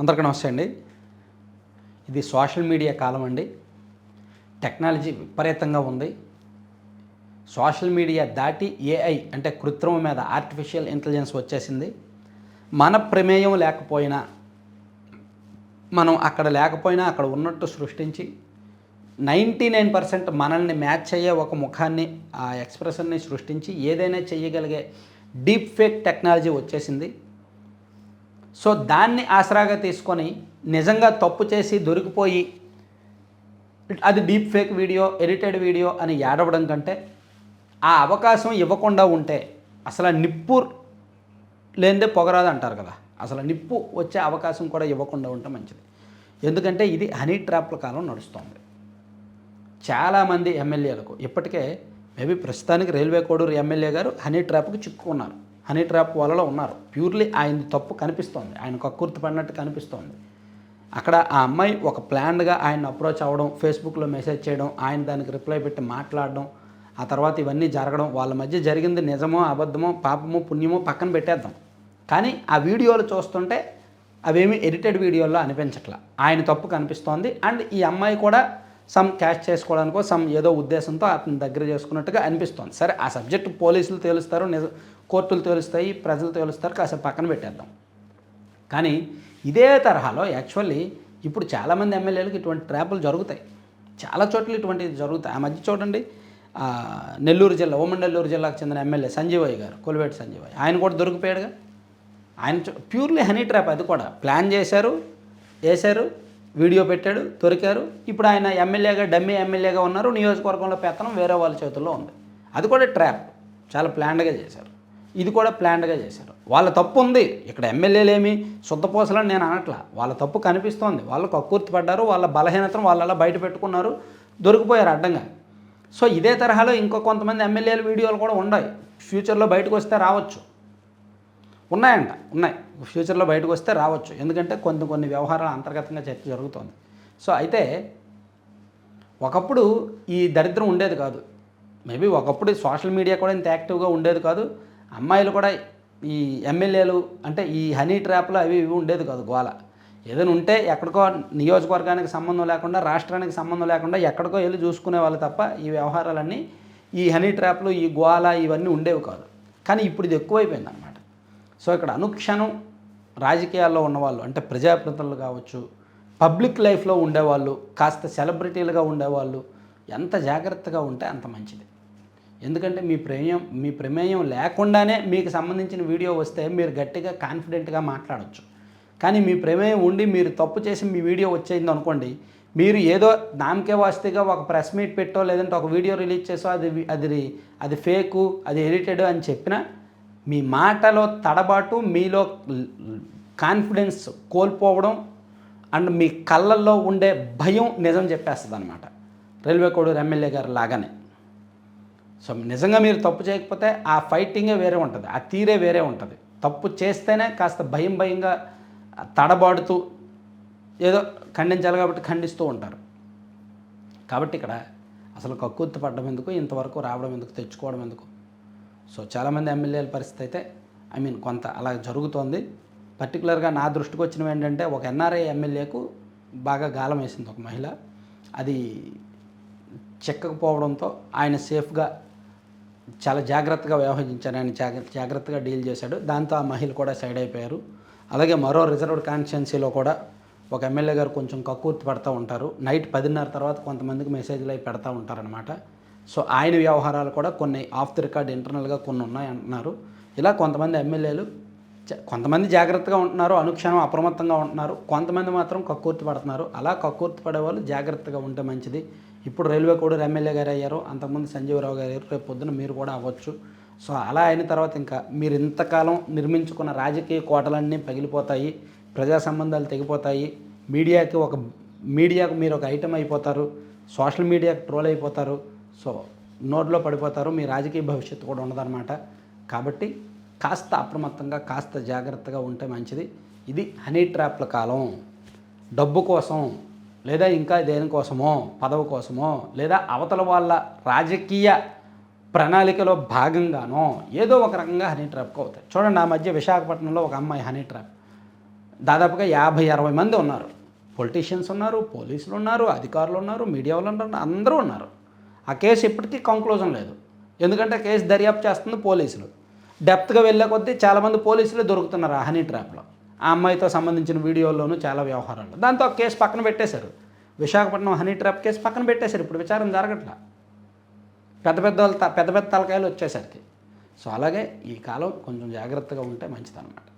అందరికీ నమస్తే అండి. ఇది సోషల్ మీడియా కాలం అండి. టెక్నాలజీ విపరీతంగా ఉంది. సోషల్ మీడియా దాటి ఏఐ అంటే కృత్రిమ మీద ఆర్టిఫిషియల్ ఇంటెలిజెన్స్ వచ్చేసింది. మన ప్రమేయం లేకపోయినా మనం అక్కడ లేకపోయినా అక్కడ ఉన్నట్టు సృష్టించి నైంటీ నైన్ పర్సెంట్ మనల్ని మ్యాచ్ అయ్యే ఒక ముఖాన్ని ఆ ఎక్స్ప్రెషన్ని సృష్టించి ఏదైనా చేయగలిగే డీప్ ఫేక్ టెక్నాలజీ వచ్చేసింది. సో దాన్ని ఆసరాగా తీసుకొని నిజంగా తప్పు చేసి దొరికిపోయి అది deep fake video edited video అని ఏడవడం కంటే ఆ అవకాశం ఇవ్వకుండా ఉంటే అసలు నిప్పు లేనిదే పొగరాదు అంటారు కదా. అసలు నిప్పు వచ్చే అవకాశం కూడా ఇవ్వకుండా ఉంటే మంచిది. ఎందుకంటే ఇది హనీ ట్రాప్ల కాలం నడుస్తుంది. చాలామంది ఎమ్మెల్యేలకు ఇప్పటికే మేబీ ప్రస్తుతానికి రైల్వే కోడూరు ఎమ్మెల్యే గారు హనీ ట్రాప్కి చిక్కుకున్నారు. హనీ ట్రాప్ వలలో ఉన్నారు. ప్యూర్లీ ఆయన తప్పు కనిపిస్తోంది. ఆయన కక్కుర్తి పడినట్టు కనిపిస్తోంది. అక్కడ ఆ అమ్మాయి ఒక ప్లాన్డ్గా ఆయన అప్రోచ్ అవ్వడం ఫేస్బుక్లో మెసేజ్ చేయడం ఆయన దానికి రిప్లై పెట్టి మాట్లాడడం ఆ తర్వాత ఇవన్నీ జరగడం వాళ్ళ మధ్య జరిగింది నిజమో అబద్ధమో పాపమో పుణ్యమో పక్కన పెట్టేద్దాం. కానీ ఆ వీడియోలు చూస్తుంటే అవేమి ఎడిటెడ్ వీడియోల్లో అనిపించట్లా. ఆయన తప్పు కనిపిస్తోంది. అండ్ ఈ అమ్మాయి కూడా సమ్ క్యాష్ చేసుకోవడానికో సమ్ ఏదో ఉద్దేశంతో అతని దగ్గర చేసుకున్నట్టుగా అనిపిస్తోంది. సరే ఆ సబ్జెక్ట్ పోలీసులు తేలుస్తారు నిజ కోర్టులు తేలుస్తాయి ప్రజలు తేలుస్తారు కాసేపు పక్కన పెట్టేద్దాం. కానీ ఇదే తరహాలో యాక్చువల్లీ ఇప్పుడు చాలామంది ఎమ్మెల్యేలకు ఇటువంటి ట్రాపులు జరుగుతాయి. చాలా చోట్ల ఇటువంటివి జరుగుతాయి. ఆ మధ్య చూడండి నెల్లూరు జిల్లా ఉమ్మడి నెల్లూరు జిల్లాకు చెందిన ఎమ్మెల్యే సంజీవయ్య గారు కొలివేటి సంజీవయ్య. ఆయన కూడా దొరికిపోయాడుగా. ఆయన ప్యూర్లీ హనీ ట్రాప్ అది కూడా. ప్లాన్ చేశారు వేశారు వీడియో పెట్టాడు దొరికారు. ఇప్పుడు ఆయన ఎమ్మెల్యేగా డమ్మీ ఎమ్మెల్యేగా ఉన్నారు. నియోజకవర్గంలో పెత్తనం వేరే వాళ్ళ చేతుల్లో ఉంది. అది కూడా ట్రాప్. చాలా ప్లాన్డ్గా చేశారు. ఇది కూడా ప్లాన్డ్గా చేశారు. వాళ్ళ తప్పు ఉంది. ఇక్కడ ఎమ్మెల్యేలు ఏమి శుద్ధపోసలని నేను అనట్లా. వాళ్ళ తప్పు కనిపిస్తోంది. వాళ్ళు కక్కుర్తి పడ్డారు. వాళ్ళ బలహీనతను వాళ్ళు అలా బయట పెట్టుకున్నారు. దొరికిపోయారు అడ్డంగా. సో ఇదే తరహాలో ఇంకో కొంతమంది ఎమ్మెల్యేల వీడియోలు కూడా ఉన్నాయి. ఫ్యూచర్లో బయటకు వస్తే రావచ్చు. ఉన్నాయంట ఉన్నాయి. ఫ్యూచర్లో బయటకు వస్తే రావచ్చు. ఎందుకంటే కొన్ని కొన్ని వ్యవహారాలు అంతర్గతంగా చర్చ జరుగుతోంది. సో అయితే ఒకప్పుడు ఈ దరిద్రం ఉండేది కాదు. మేబీ ఒకప్పుడు సోషల్ మీడియా కూడా ఇంత యాక్టివ్గా ఉండేది కాదు. అమ్మాయిలు కూడా ఈ ఎమ్మెల్యేలు అంటే ఈ హనీ ట్రాప్లు అవి ఇవి ఉండేది కాదు గోల. ఏదైనా ఉంటే ఎక్కడికో నియోజకవర్గానికి సంబంధం లేకుండా రాష్ట్రానికి సంబంధం లేకుండా ఎక్కడికో వెళ్ళి చూసుకునే వాళ్ళు తప్ప ఈ వ్యవహారాలన్నీ ఈ హనీ ట్రాప్లు ఈ గోల ఇవన్నీ ఉండేవి కాదు. కానీ ఇప్పుడు ఇది ఎక్కువైపోయింది అనమాట సో ఇక్కడ అనుక్షణం రాజకీయాల్లో ఉన్నవాళ్ళు అంటే ప్రజాప్రతినిధులు కావచ్చు పబ్లిక్ లైఫ్లో ఉండేవాళ్ళు కాస్త సెలబ్రిటీలుగా ఉండేవాళ్ళు ఎంత జాగ్రత్తగా ఉంటే అంత మంచిది. ఎందుకంటే మీ ప్రమేయం మీ ప్రమేయం లేకుండానే మీకు సంబంధించిన వీడియో వస్తే మీరు గట్టిగా కాన్ఫిడెంట్గా మాట్లాడవచ్చు కానీ మీ ప్రమేయం ఉండి మీరు తప్పు చేసి మీ వీడియో వచ్చేయింది అనుకోండి మీరు ఏదో నామకే వాస్తేగా ఒక ప్రెస్ మీట్ పెట్టో లేదంటే ఒక వీడియో రిలీజ్ చేసో అది అది అది ఫేకు అది ఎడిటెడ్ అని చెప్పినా మీ మాటలో తడబాటు మీలో కాన్ఫిడెన్స్ కోల్పోవడం అండ్ మీ కళ్ళల్లో ఉండే భయం నిజం చెప్పేస్తుంది అనమాట రైల్వే కోడూరు ఎమ్మెల్యే గారు లాగానే. సో నిజంగా మీరు తప్పు చేయకపోతే ఆ ఫైటింగే వేరే ఉంటుంది ఆ తీరే వేరే ఉంటుంది. తప్పు చేస్తేనే కాస్త భయం భయంగా తడబాడుతూ ఏదో ఖండించాలి కాబట్టి ఖండిస్తూ ఉంటారు. కాబట్టి ఇక్కడ అసలు కక్కుర్తి పడడం ఎందుకు ఇంతవరకు రావడం ఎందుకు తెచ్చుకోవడం ఎందుకు సో చాలామంది ఎమ్మెల్యేల పరిస్థితి అయితే ఐ మీన్ కొంత అలా జరుగుతోంది. పర్టికులర్గా నా దృష్టికి వచ్చినవి ఏంటంటే ఒక ఎన్ఆర్ఐ ఎమ్మెల్యేకు బాగా గాలం వేసింది ఒక మహిళ. అది చెక్కకపోవడంతో ఆయన సేఫ్గా చాలా జాగ్రత్తగా వ్యవహరించారు. ఆయన జాగ్ర జాగ్రత్తగా డీల్ చేశాడు. దాంతో ఆ మహిళ కూడా సైడ్ అయిపోయారు. అలాగే మరో రిజర్వ్డ్ కాన్స్టిట్యున్సీలో కూడా ఒక ఎమ్మెల్యే గారు కొంచెం కక్కుర్తి పడుతూ ఉంటారు. నైట్ పదిన్నర తర్వాత కొంతమందికి మెసేజ్లు అవి పెడతా ఉంటారనమాట సో ఆయన వ్యవహారాలు కూడా కొన్ని ఆఫ్ ది రికార్డ్ ఇంటర్నల్గా కొన్ని ఉన్నాయి అంటున్నారు. ఇలా కొంతమంది ఎమ్మెల్యేలు కొంతమంది జాగ్రత్తగా ఉంటున్నారు అనుక్షణం అప్రమత్తంగా ఉంటున్నారు. కొంతమంది మాత్రం కక్కుర్తి పడుతున్నారు. అలా కక్కుర్తి పడేవాళ్ళు జాగ్రత్తగా ఉంటే మంచిది. ఇప్పుడు రైల్వే కూడా ఎమ్మెల్యే గారు అయ్యారు. అంతకుముందు సంజీవరావు గారు అయ్యారు. రేపు పొద్దున మీరు కూడా అవ్వచ్చు. సో అలా అయిన తర్వాత ఇంకా మీరు ఇంతకాలం నిర్మించుకున్న రాజకీయ కోటలన్నీ పగిలిపోతాయి. ప్రజా సంబంధాలు తెగిపోతాయి. మీడియాకి ఒక మీడియాకు మీరు ఒక ఐటెం అయిపోతారు. సోషల్ మీడియాకి ట్రోల్ అయిపోతారు. సో నోట్లో పడిపోతారు మీ రాజకీయ భవిష్యత్తు కూడా ఉండదన్నమాట. కాబట్టి కాస్త అప్రమత్తంగా కాస్త జాగ్రత్తగా ఉంటే మంచిది. ఇది హనీ ట్రాప్ల కాలం. డబ్బు కోసం లేదా ఇంకా దేనికోసమో పదవి కోసమో లేదా అవతల వాళ్ళ రాజకీయ ప్రణాళికలో భాగంగానో ఏదో ఒక రకంగా హనీ ట్రాప్కి అవుతాయి. చూడండి ఆ మధ్య విశాఖపట్నంలో ఒక అమ్మాయి హనీ ట్రాప్. దాదాపుగా యాభై అరవై మంది ఉన్నారు. పొలిటీషియన్స్ ఉన్నారు పోలీసులు ఉన్నారు అధికారులు ఉన్నారు మీడియా వాళ్ళు ఉన్నారు అందరూ ఉన్నారు. ఆ కేసు ఇప్పటికీ కంక్లూజన్ లేదు. ఎందుకంటే కేసు దర్యాప్తు చేస్తుంది పోలీసులు. డెప్త్గా వెళ్ళే కొద్దీ చాలామంది పోలీసులు దొరుకుతున్నారు ఆ హనీ ట్రాప్లో ఆ అమ్మాయితో సంబంధించిన వీడియోల్లోనూ చాలా వ్యవహారాలు దాంతో ఆ కేసు పక్కన పెట్టేశారు. విశాఖపట్నం హనీ ట్రాప్ కేసు పక్కన పెట్టేశారు. ఇప్పుడు విచారం జరగట్లా. పెద్ద పెద్ద పెద్ద పెద్ద తలకాయలు వచ్చేసరికి. సో అలాగే ఈ కాలం కొంచెం జాగ్రత్తగా ఉంటే మంచిదన్నమాట.